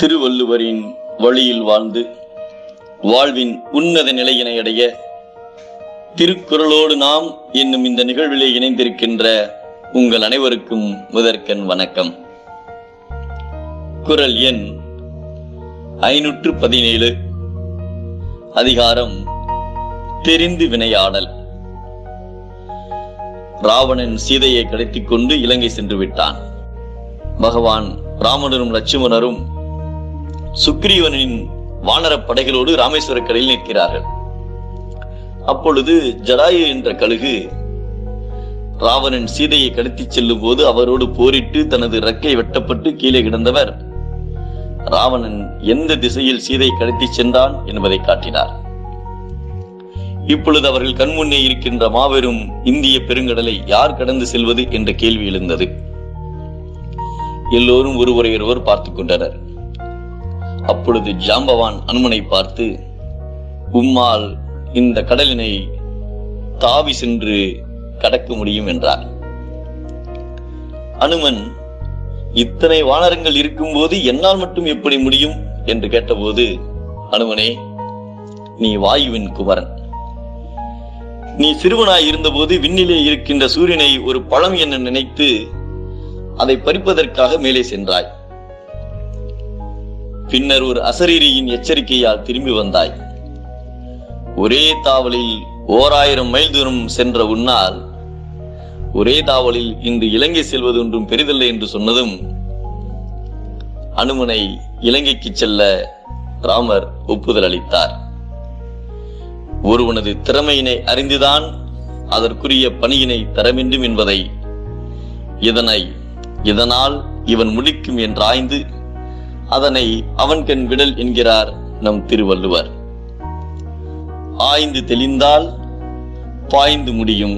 திருவள்ளுவரின் வழியில் வாழ்ந்து வாழ்வின் உன்னத நிலையினை அடைய திருக்குறளோடு நாம் என்னும் இந்த நிகழ்விலே இணைந்திருக்கின்ற உங்கள் அனைவருக்கும் முதற்கண் வணக்கம். குறள் எண் ஐநூற்று பதினேழு. அதிகாரம் தெரிந்து வினையாடல். ராவணன் சீதையை கடத்திக் கொண்டு இலங்கை சென்று விட்டான். பகவான் ராமனரும் லட்சுமணரும் சுக்ரீவனின் வானரப் படைகளோடு ராமேஸ்வர கடையில் நிற்கிறார்கள். அப்பொழுது ஜடாயு என்ற கழுகு ராவணன் சீதையை கடத்தி செல்லும் போது அவரோடு போரிட்டு தனது ரெக்கை வெட்டப்பட்டு கீழே கிடந்தவர். ராவணன் எந்த திசையில் சீதை கடத்தி சென்றான் என்பதை காட்டினார். இப்பொழுது அவர்கள் கண்முன்னே இருக்கின்ற மாபெரும் இந்திய பெருங்கடலை யார் கடந்து செல்வது என்ற கேள்வி எழுந்தது. எல்லோரும் ஒருவரையொருவர் பார்த்துக் கொண்டனர். அப்பொழுது ஜாம்பவான் அனுமனை பார்த்து உம்மால் இந்த கடலினை தாவி சென்று கடக்க முடியும் என்றார் அனுமன் இத்தனை வானரங்கள் இருக்கும்போது என்னால் மட்டும் எப்படி முடியும்? என்று கேட்டபோது அனுமனே நீ வாயுவின் குமரன். நீ சிறுவனாய் இருந்தபோது விண்ணிலே இருக்கின்ற சூரியனை ஒரு பழம் என நினைத்து அதை பறிப்பதற்காக மேலே சென்றாய். பின்னர் ஒரு அசரீரியின் எச்சரிக்கையால் திரும்பி வந்தாய். ஒரே தாவலில் ஓராயிரம் மைல் தூரம் சென்ற உன்னால் ஒரே தாவலில் இன்று இலங்கை செல்வது ஒன்றும் பெரிதல்ல என்று சொன்னதும் அனுமனை இலங்கைக்கு செல்ல ராமர் ஒப்புதல் அளித்தார். ஒருவனது திறமையினை அறிந்துதான் அதற்குரிய பணியினை தர வேண்டும் என்பதை இதனை இதனால் இவன் முடிக்கும் என்றாய்ந்து அதனை அவன் கண் விடல் என்கிறார் நம் திருவள்ளுவர். ஆய்ந்து தெளிந்தால் பாய்ந்து முடியும்.